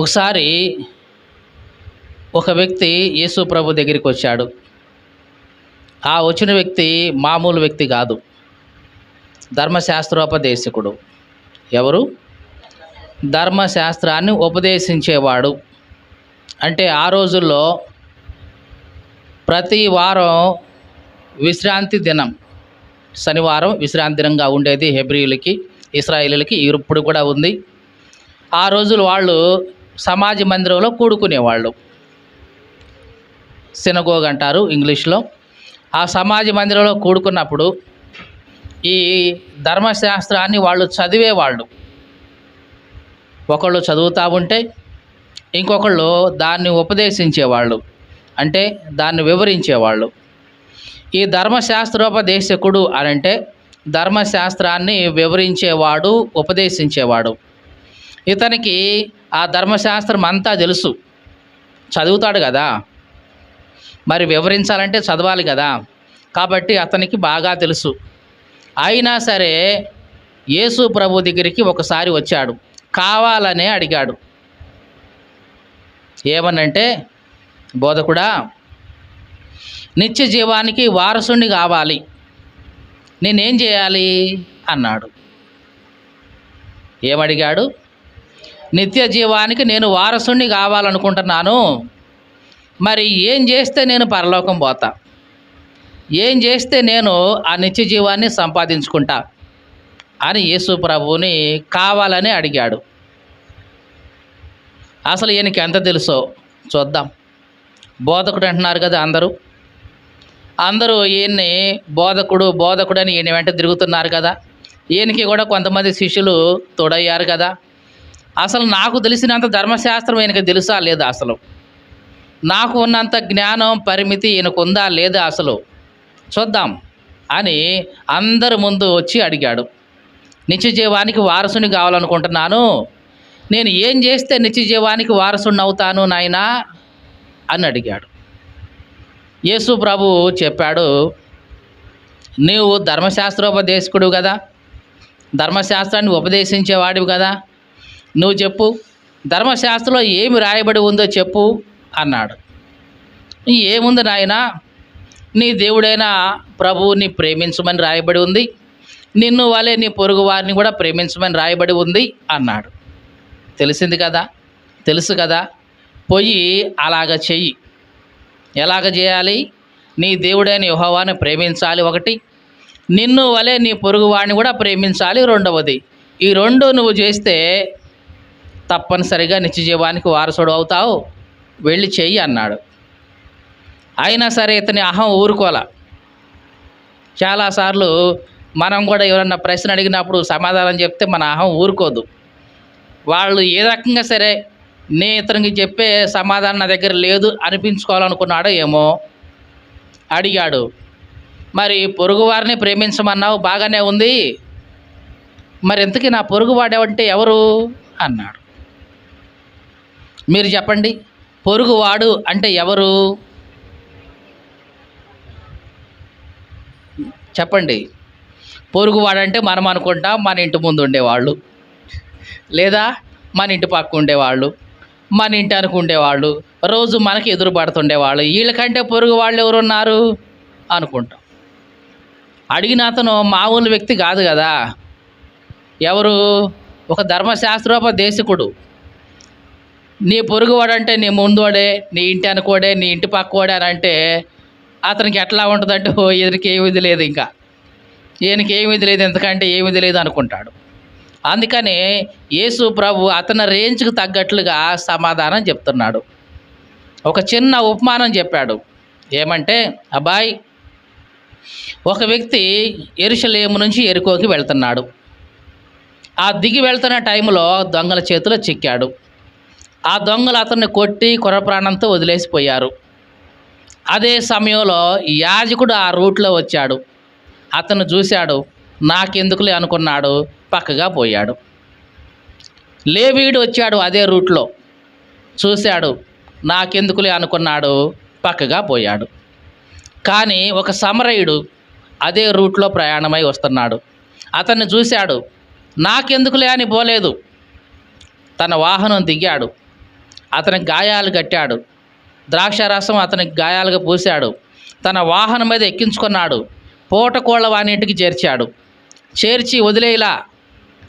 ఒకసారి ఒక వ్యక్తి యేసు ప్రభు దగ్గరికి వచ్చాడు. ఆ వచ్చిన వ్యక్తి మామూలు వ్యక్తి కాదు. ధర్మశాస్త్రోపదేశకుడు. ఎవరు? ధర్మశాస్త్రాన్ని ఉపదేశించేవాడు. అంటే ఆ రోజుల్లో ప్రతి వారం విశ్రాంతి దినం శనివారం విశ్రాంతి దినంగా ఉండేది హెబ్రియులకి ఇస్రాయేలీలకి ఇప్పుడు కూడా ఉంది. ఆ రోజులు వాళ్ళు సమాజ మందిరంలో కూడుకునేవాళ్ళు. సినగోగ్ అంటారు ఇంగ్లీష్లో. ఆ సమాజ మందిరంలో కూడుకున్నప్పుడు ఈ ధర్మశాస్త్రాన్ని వాళ్ళు చదివేవాళ్ళు. ఒకళ్ళు చదువుతూ ఉంటే ఇంకొకళ్ళు దాన్ని ఉపదేశించేవాళ్ళు. అంటే దాన్ని వివరించేవాళ్ళు. ఈ ధర్మశాస్త్రోపదేశకుడు అని అంటే ధర్మశాస్త్రాన్ని వివరించేవాడు ఉపదేశించేవాడు. ఇతనికి ఆ ధర్మశాస్త్రం అంతా తెలుసు. చదువుతాడు కదా. మరి వివరించాలంటే చదవాలి కదా. కాబట్టి అతనికి బాగా తెలుసు. అయినా సరే యేసు ప్రభు దగ్గరికి ఒకసారి వచ్చాడు. కావాలనే అడిగాడు. ఏమనంటే బోధకుడా నిత్య జీవానికి వారసుని కావాలి. నేనేం చేయాలి? అన్నాడు. ఏమడిగాడు? నిత్య జీవానికి నేను వారసుణ్ణి కావాలనుకుంటున్నాను. మరి ఏం చేస్తే నేను పరలోకం పోతా? ఏం చేస్తే నేను ఆ నిత్య జీవాన్ని సంపాదించుకుంటా? అని యేసు ప్రభువుని కావాలని అడిగాడు. అసలు ఈయనకి ఎంత తెలుసో చూద్దాం. బోధకుడు అంటున్నారు కదా అందరూ. అందరూ ఈయన్ని బోధకుడు బోధకుడు అని ఈయన వెంట తిరుగుతున్నారు కదా. ఈయనకి కూడా కొంతమంది శిష్యులు తోడయ్యారు కదా. అసలు నాకు తెలిసినంత ధర్మశాస్త్రం ఈయనకి తెలుసా లేదా అసలు? నాకు ఉన్నంత జ్ఞానం పరిమితి ఈయనకు ఉందా లేదా అసలు? చూద్దాం అని అందరి ముందు వచ్చి అడిగాడు. నిత్యజీవానికి వారసుని కావాలనుకుంటున్నాను. నేను ఏం చేస్తే నిత్యజీవానికి వారసుని అవుతాను నాయనా? అని అడిగాడు. యేసు ప్రభు చెప్పాడు నీవు ధర్మశాస్త్రోపదేశకుడు కదా. ధర్మశాస్త్రాన్ని ఉపదేశించేవాడివి కదా. నువ్వు చెప్పు. ధర్మశాస్త్రంలో ఏమి రాయబడి ఉందో చెప్పు అన్నాడు. ఏముంది నాయన? నీ దేవుడైన ప్రభువుని ప్రేమించమని రాయబడి ఉంది. నిన్ను వలె నీ పొరుగు వారిని కూడా ప్రేమించమని రాయబడి ఉంది అన్నాడు. తెలిసింది కదా? తెలుసు కదా? పోయి అలాగ చెయ్యి. ఎలాగ చేయాలి? నీ దేవుడైన యెహోవాని ప్రేమించాలి ఒకటి. నిన్ను వలె నీ పొరుగువాడిని కూడా ప్రేమించాలి రెండవది. ఈ రెండు నువ్వు చేస్తే తప్పనిసరిగా నిత్య జీవానికి వారసుడు అవుతావు. వెళ్ళి చెయ్యి అన్నాడు. అయినా సరే ఇతని అహం ఊరుకోలా. చాలాసార్లు మనం కూడా ఎవరన్నా ప్రశ్న అడిగినప్పుడు సమాధానం చెప్తే మన అహం ఊరుకోదు. వాళ్ళు ఏ రకంగా సరే నే ఇతనికి చెప్పే సమాధానం నా దగ్గర లేదు అనిపించుకోవాలనుకున్నాడో ఏమో అడిగాడు. మరి పొరుగువారిని ప్రేమించమన్నావు బాగానే ఉంది. మరి ఇంతకీ నా పొరుగువాడేవంటే ఎవరు? అన్నాడు. మీరు చెప్పండి పొరుగువాడు అంటే ఎవరు? చెప్పండి పొరుగువాడు అంటే మనం అనుకుంటాం మన ఇంటి ముందు ఉండేవాళ్ళు. లేదా మన ఇంటి పక్క ఉండేవాళ్ళు మన ఇంటి అనుకుండేవాళ్ళు రోజు మనకి ఎదురు పడుతుండేవాళ్ళు. వీళ్ళకంటే పొరుగు వాళ్ళు ఎవరున్నారు? అనుకుంటాం. అడిగిన అతను మామూలు వ్యక్తి కాదు కదా. ఎవరు? ఒక ధర్మశాస్త్రోపదేశకుడు. నీ పొరుగువాడంటే నీ ముందువాడే నీ ఇంటి అనుకోడే నీ ఇంటి పక్కవాడే అని అంటే అతనికి ఎట్లా ఉంటుందంటే ఓ ఈయనకి ఏమిది లేదు ఇంకా. ఈయనకి ఏమిది లేదు ఎందుకంటే ఏమిది లేదు అనుకుంటాడు. అందుకని యేసు ప్రభు అతని రేంజ్కి తగ్గట్లుగా సమాధానం చెప్తున్నాడు. ఒక చిన్న ఉపమానం చెప్పాడు. ఏమంటే అబ్బాయి ఒక వ్యక్తి ఎరుషలేము నుంచి ఎరుకోకి వెళ్తున్నాడు. ఆ దిగి వెళ్తున్న టైంలో దొంగల చేతిలో చిక్కాడు. ఆ దొంగలు అతన్ని కొట్టి కొరప్రాణంతో వదిలేసిపోయారు. అదే సమయంలో యాజకుడు ఆ రూట్లో వచ్చాడు. అతను చూశాడు నాకెందుకులే అనుకున్నాడు పక్కగా పోయాడు. లేవీడు వచ్చాడు అదే రూట్లో. చూశాడు నాకెందుకులే అనుకున్నాడు పక్కగా పోయాడు. కానీ ఒక సమరయుడు అదే రూట్లో ప్రయాణమై వస్తున్నాడు. అతన్ని చూశాడు నాకెందుకులే అని పోలేదు. తన వాహనం దిగాడు. అతనికి గాయాలు కట్టాడు. ద్రాక్షారసం అతనికి గాయాలుగా పూశాడు. తన వాహనం మీద ఎక్కించుకున్నాడు. పూటకోళ్ళ వానింటికి చేర్చాడు. చేర్చి వదిలేలా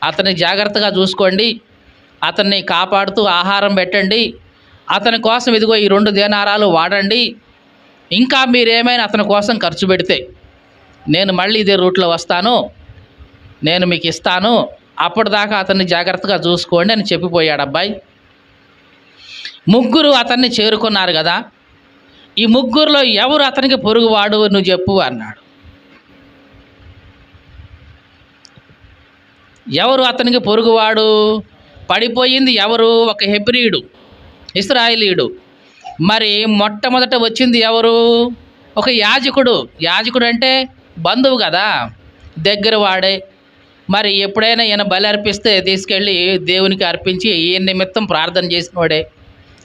అతన్ని జాగ్రత్తగా చూసుకోండి. అతన్ని కాపాడుతూ ఆహారం పెట్టండి. అతని కోసం ఇదిగో ఈ రెండు దేనారాలు వాడండి. ఇంకా మీరేమైనా అతని కోసం ఖర్చు పెడితే నేను మళ్ళీ ఇదే రూట్లో వస్తాను. నేను మీకు ఇస్తాను. అప్పటిదాకా అతన్ని జాగ్రత్తగా చూసుకోండి అని చెప్పిపోయాడు అబ్బాయి. ముగ్గురు అతన్ని చేరుకున్నారు కదా. ఈ ముగ్గురులో ఎవరు అతనికి పొరుగువాడు నువ్వు చెప్పు అన్నాడు. ఎవరు అతనికి పొరుగువాడు? పడిపోయింది ఎవరు? ఒక హెబ్రీయుడు ఇస్రాయిలీయుడు. మరి మొట్టమొదట వచ్చింది ఎవరు? ఒక యాజకుడు. యాజకుడు అంటే బంధువు కదా దగ్గర వాడే. మరి ఎప్పుడైనా ఈయన బలి అర్పిస్తే తీసుకెళ్ళి దేవునికి అర్పించి ఈయన నిమిత్తం ప్రార్థన చేసినవాడే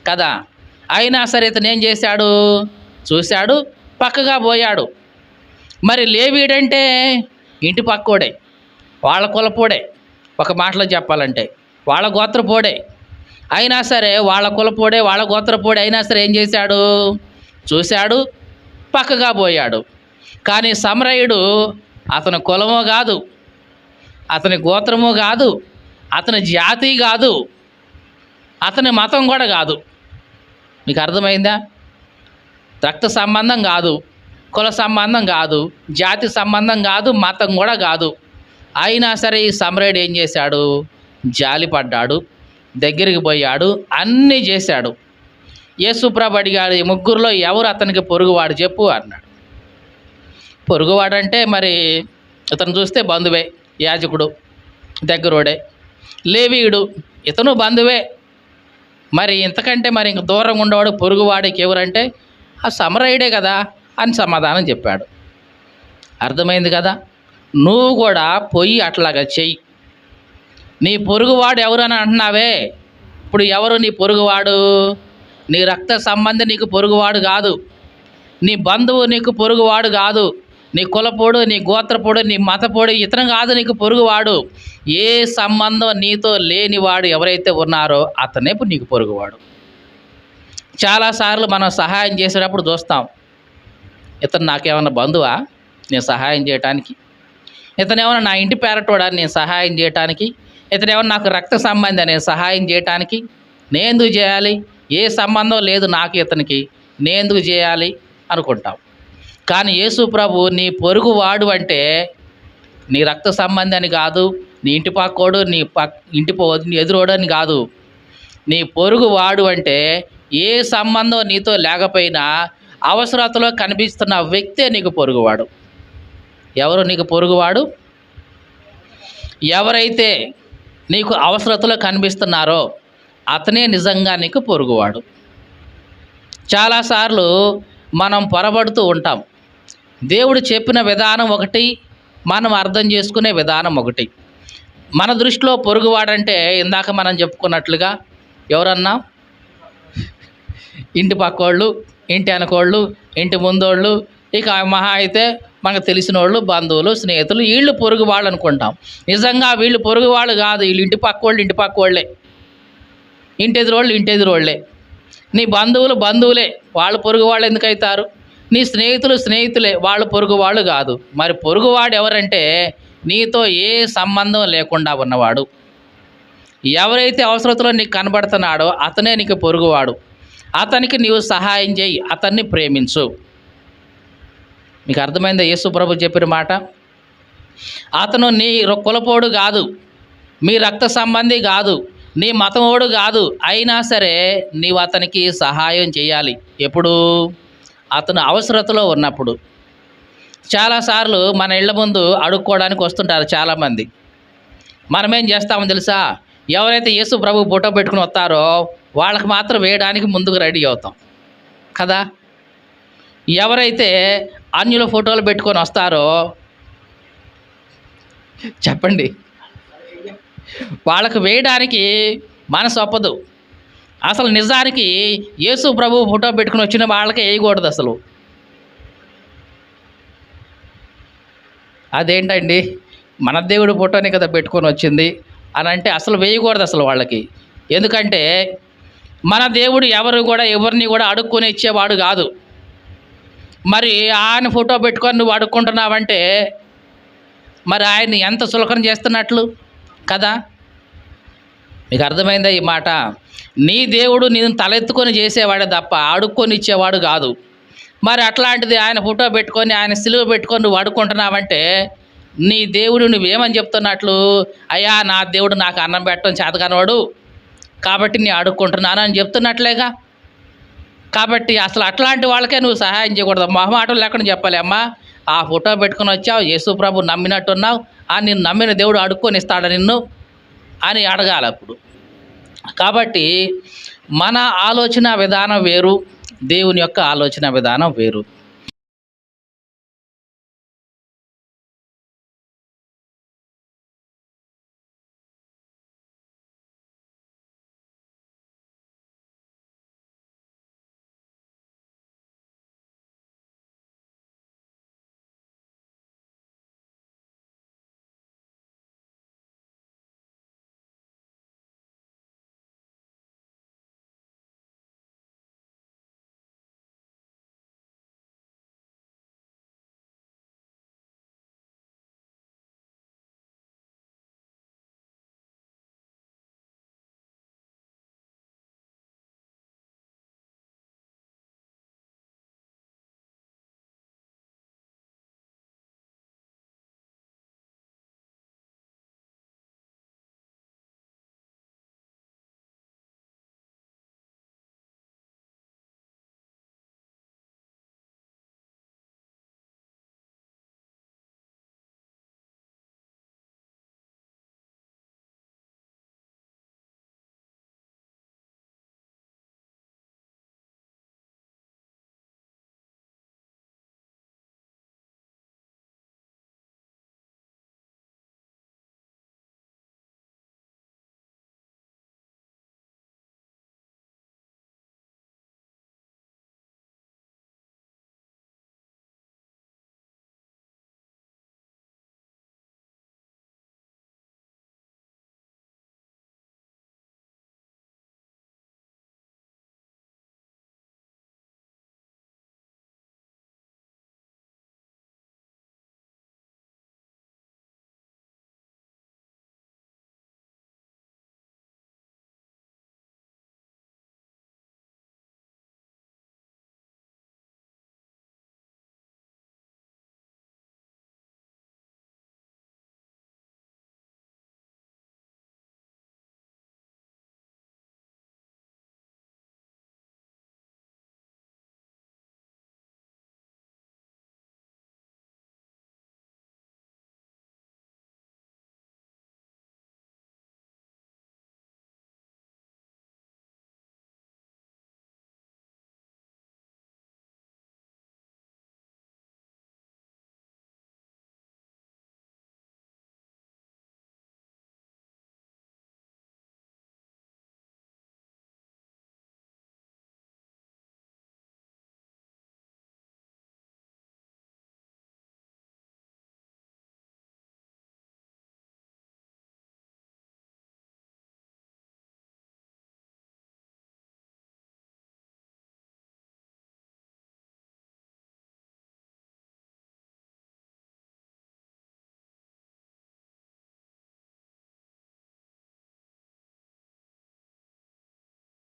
కదా. అయినా సరే ఇతను ఏం చేశాడు? చూశాడు పక్కగా పోయాడు. మరి లేవీడంటే ఇంటి పక్కోడే వాళ్ళ కులపోడే ఒక మాటలో చెప్పాలంటే వాళ్ళ గోత్రపోడే. అయినా సరే వాళ్ళ కులపోడే వాళ్ళ గోత్రపోడే అయినా సరే ఏం చేశాడు? చూశాడు పక్కగా పోయాడు. కానీ సమరయుడు అతని కులమో కాదు అతని గోత్రము కాదు అతని జాతి కాదు అతని మతం కూడా కాదు. మీకు అర్థమైందా? రక్త సంబంధం కాదు కుల సంబంధం కాదు జాతి సంబంధం కాదు మతం కూడా కాదు. అయినా సరే ఈ సమ్రాయుడు ఏం చేశాడు? జాలిపడ్డాడు దగ్గరికి పోయాడు అన్నీ చేశాడు. యేసుప్రభు అడిగాడు ఈ ముగ్గురులో ఎవరు అతనికి పొరుగువాడు చెప్పు అన్నాడు. పొరుగువాడంటే మరి ఇతను చూస్తే బంధువే యాజకుడు దగ్గరోడే. లేవీయుడు ఇతను బంధువే. మరి ఇంతకంటే మరి ఇంక దూరంగా ఉండేవాడు పొరుగువాడికి ఎవరంటే ఆ సమరయుడే కదా అని సమాధానం చెప్పాడు. అర్థమైంది కదా? నువ్వు కూడా పొయ్యి అట్లాగా చెయ్యి. నీ పొరుగువాడు ఎవరని అంటున్నావే? ఇప్పుడు ఎవరు నీ పొరుగువాడు? నీ రక్త సంబంధి నీకు పొరుగువాడు కాదు. నీ బంధువు నీకు పొరుగువాడు కాదు. నీ కులపోడు నీ గోత్రపోడు నీ మతపోడు ఇతను కాదు నీకు పొరుగువాడు. ఏ సంబంధం నీతో లేనివాడు ఎవరైతే ఉన్నారో అతనే నీకు పొరుగువాడు. చాలాసార్లు మనం సహాయం చేసేటప్పుడు చూస్తాం ఇతను నాకేమన్నా బంధువా? నేను సహాయం చేయటానికి. ఇతను నా ఇంటి పేరటోడా నేను సహాయం చేయటానికి. ఇతను ఏమన్నా నాకు రక్త సంబంధి నేను సహాయం చేయటానికి. నేందుకు చేయాలి? ఏ సంబంధం లేదు నాకు ఇతనికి. నేందుకు చేయాలి? అనుకుంటాం. కానీ యేసు ప్రభు నీ పొరుగు వాడు అంటే నీ రక్త సంబంధి కాదు నీ ఇంటి పక్కోడు నీ పక్ ఇంటి ఎదురోడని ఎదురోడు అని కాదు. నీ పొరుగు వాడు అంటే ఏ సంబంధం నీతో లేకపోయినా అవసరతలో కనిపిస్తున్న వ్యక్తే నీకు పొరుగువాడు ఎవరు నీకు పొరుగువాడు ఎవరైతే నీకు అవసరతలో కనిపిస్తున్నారో అతనే నిజంగా నీకు పొరుగువాడు చాలాసార్లు మనం పొరబడుతూ ఉంటాం. దేవుడు చెప్పిన విధానం ఒకటి మనం అర్థం చేసుకునే విధానం ఒకటి. మన దృష్టిలో పొరుగువాడంటే ఇందాక మనం చెప్పుకున్నట్లుగా ఎవరన్నా? ఇంటి పక్కోళ్ళు ఇంటి వెనకోళ్ళు ఇంటి ముందోళ్ళు ఇక మహా అయితే మనకు తెలిసిన వాళ్ళు బంధువులు స్నేహితులు వీళ్ళు పొరుగు వాళ్ళు అనుకుంటాం. నిజంగా వీళ్ళు పొరుగు వాళ్ళు కాదు వీళ్ళు ఇంటి పక్కోళ్ళు ఇంటి పక్కోళ్ళే. ఇంటి ఎదురోళ్ళు ఇంటి ఎదురోళ్ళే. నీ బంధువులు బంధువులే వాళ్ళు పొరుగు వాళ్ళు ఎందుకు అవుతారు నీ స్నేహితులు స్నేహితులే వాళ్ళు పొరుగు వాళ్ళు కాదు. మరి పొరుగువాడు ఎవరంటే నీతో ఏ సంబంధం లేకుండా ఉన్నవాడు. ఎవరైతే అవసరతలో నీకు కనబడుతున్నాడో అతనే నీకు పొరుగువాడు. అతనికి నీవు సహాయం చేయి అతన్ని ప్రేమించు. మీకు అర్థమైందా యేసు ప్రభు చెప్పిన మాట? అతను నీ కులపోడు కాదు. మీ రక్త సంబంధి కాదు. నీ మతమోడు కాదు. అయినా సరే నీవు అతనికి సహాయం చేయాలి. ఎప్పుడు? అతను అవసరతలో ఉన్నప్పుడు చాలాసార్లు మన ఇళ్ళ ముందు అడుక్కోవడానికి వస్తుంటారు చాలామంది. మనమేం చేస్తామో తెలుసా? ఎవరైతే యేసు ప్రభు ఫోటో పెట్టుకుని వస్తారో వాళ్ళకి మాత్రం వేయడానికి ముందుకు రెడీ అవుతాం. కదా? ఎవరైతే అన్యుల ఫోటోలు పెట్టుకొని వస్తారో చెప్పండి. వాళ్ళకు వేయడానికి మనసు ఒప్పదు. అసలు నిజానికి యేసు ప్రభు ఫోటో పెట్టుకుని వచ్చిన వాళ్ళకి వేయకూడదు అసలు. అదేంటండి? మన దేవుడు ఫోటోనే కదా పెట్టుకొని వచ్చింది అని అంటే అసలు వేయకూడదు అసలు వాళ్ళకి. ఎందుకంటే మన దేవుడు ఎవరు కూడా ఎవరిని కూడా అడుక్కొని ఇచ్చేవాడు కాదు. మరి ఆయన ఫోటో పెట్టుకొని నువ్వు అడుక్కుంటున్నావంటే మరి ఆయన్ని ఎంత సులకన చేస్తున్నట్లు కదా? మీకు అర్థమైందా ఈ మాట? నీ దేవుడు నేను తలెత్తుకొని చేసేవాడే తప్ప అడుక్కొని ఇచ్చేవాడు కాదు. మరి అట్లాంటిది ఆయన ఫోటో పెట్టుకొని ఆయన సిలువ పెట్టుకొని నువ్వు వాడుకుంటున్నావంటే నీ దేవుడు నువ్వేమని చెప్తున్నట్లు అయ్యా నా దేవుడు నాకు అన్నం పెట్టడం చేతకనవాడు కాబట్టి నేను అడుక్కుంటున్నాను అని చెప్తున్నట్లేగా? కాబట్టి అసలు అట్లాంటి వాళ్ళకే నువ్వు సహాయం చేయకూడదు. మొహమాటం లేకుండా చెప్పాలి అమ్మా. ఆ ఫోటో పెట్టుకొని వచ్చావు యేసు ప్రభు నమ్మినట్టున్నావు ఆ నిన్ను నమ్మిన దేవుడు అడుక్కొని ఇస్తాడు నిన్ను అని అడగాలి అప్పుడు. కాబట్టి మన ఆలోచన విధానం వేరు దేవుని యొక్క ఆలోచన విధానం వేరు.